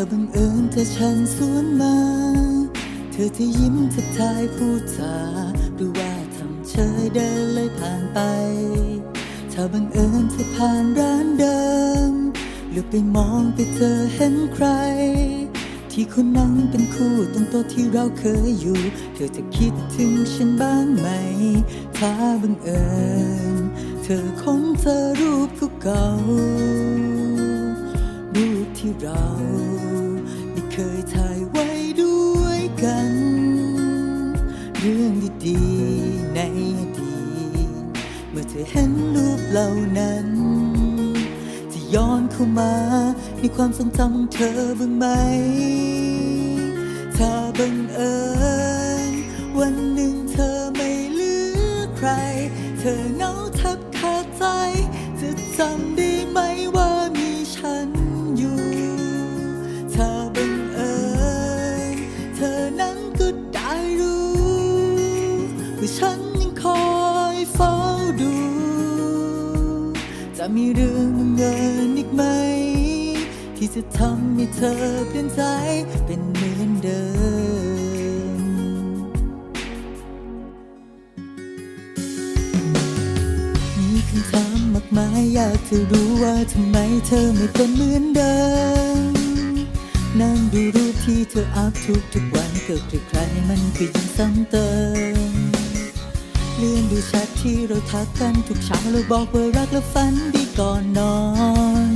อบังเอิญเธอฉันสวนมา เธอที่ยิ้มทักทายพูดจาหรือว่าทำเฉยเดินเลยผ่านไปเธอบังเอิญเธอผ่านร้านเดิมเหลือไปมองไปเจอเห็นใคร ที่คนนั่งเป็นคู่ตรงโต๊ะที่เราเคยอยู่ เธอจะคิดถึงฉันบ้างไหม ถ้าบังเอิญ เธอคงเจอรูปเก่ารูปที่เรา ยถ่ายไว้ด้วยกัน เรื่องดีๆในอดีตเมื่อเธอเห็นรูปเหล่านั้น จะย้อนเข้ามาในความทรงจำของเธอบ้างไหม ว่าฉันยังคอยเฝ้าดู จะมีเรื่องบังเอิญอีกไหม ที่จะทำให้เธอเปลี่ยนใจเป็นเหมือนเดิม มีคำถามมากมายอยากจะรู้ว่าทำไมเธอไม่เป็นเหมือนเดิมนั่งดูรูปที่เธออัพทุกทุกวันเกิดใครๆมันก็ยิ่งซ้ำเติม เลื่อนดูแชทที่เราทักกันทุกเช้าเราบอกว่ารักและฝันดีก่อนนอน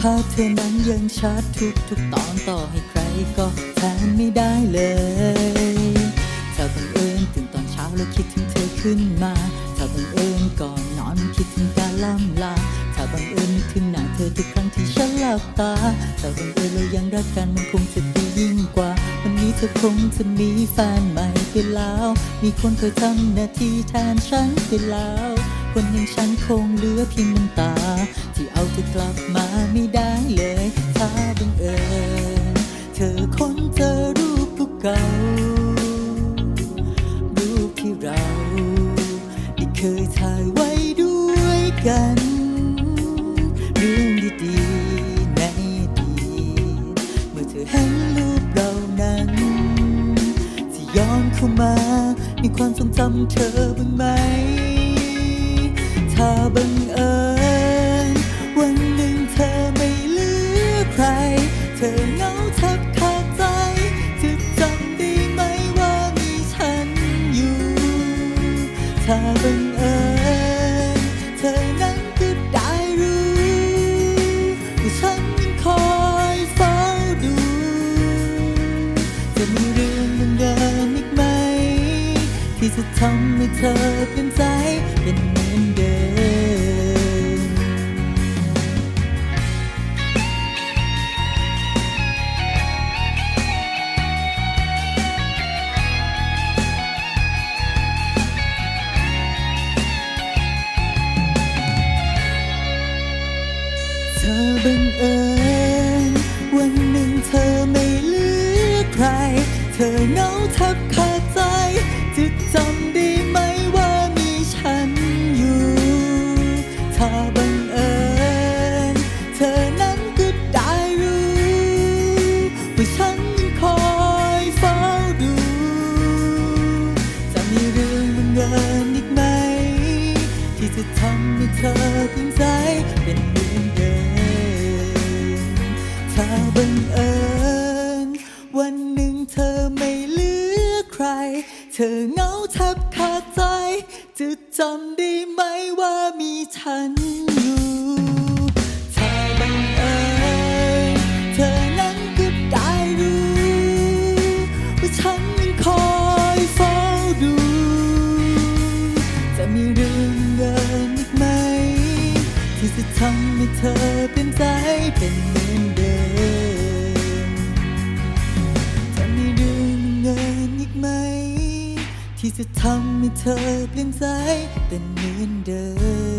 ภาพเธอนั้นยังชัดทุกทุกตอนต่อให้ใครก็แทนไม่ได้เลยถ้าบังเอิญตื่นตอนเช้าแล้วคิดถึงเธอขึ้นมาถ้าบังเอิญก่อนนอนคิดถึงการล่ำลาถ้าบังเอิญ ทุกครั้งที่ฉันหลับตาถ้าบังเอิญเรายังรักกันมันคงจะดียิ่งกว่า วันนี้เธอคงจะมีแฟนใหม่ไปแล้ว มีคนเคยทำหน้าที่แทนฉันไปแล้ว คนอย่างฉันคงเหลือเพียงน้ำตา ที่เอาเธอกลับมาไม่ได้เลย ถ้าบังเอิญเธอคนเจอรูปเก่ารูปที่เราได้เคยถ่ายไว้ด้วยกัน เข้ามา มีความทรงจำเธอบ้างไหม ถ้าบังเอิญวันหนึ่งเธอไม่เหลือใคร เธอเหงาทับขาดใจจะจำได้ไหมว่ามีฉันอยู่ ถ้าบังเอิญ จะทำให้เธอเปลี่ยนใจเป็นเหมือนเดิม เธอบังเอิญ จะทำให้เธอพิงใจเป็นเหมือนเดิมถ้าบังเอิญวันหนึ่งเธอไม่เหลือใคร เธอเหงาแทบขาดใจ จะจำได้ไหมว่ามีฉันอยู่ ทำให้เธอเปลี่ยนใจเป็นเหมือนเดิมจะมีเรื่องเงินอีกไหม ที่จะทำให้เธอเปลี่ยนใจเป็นเหมือนเดิม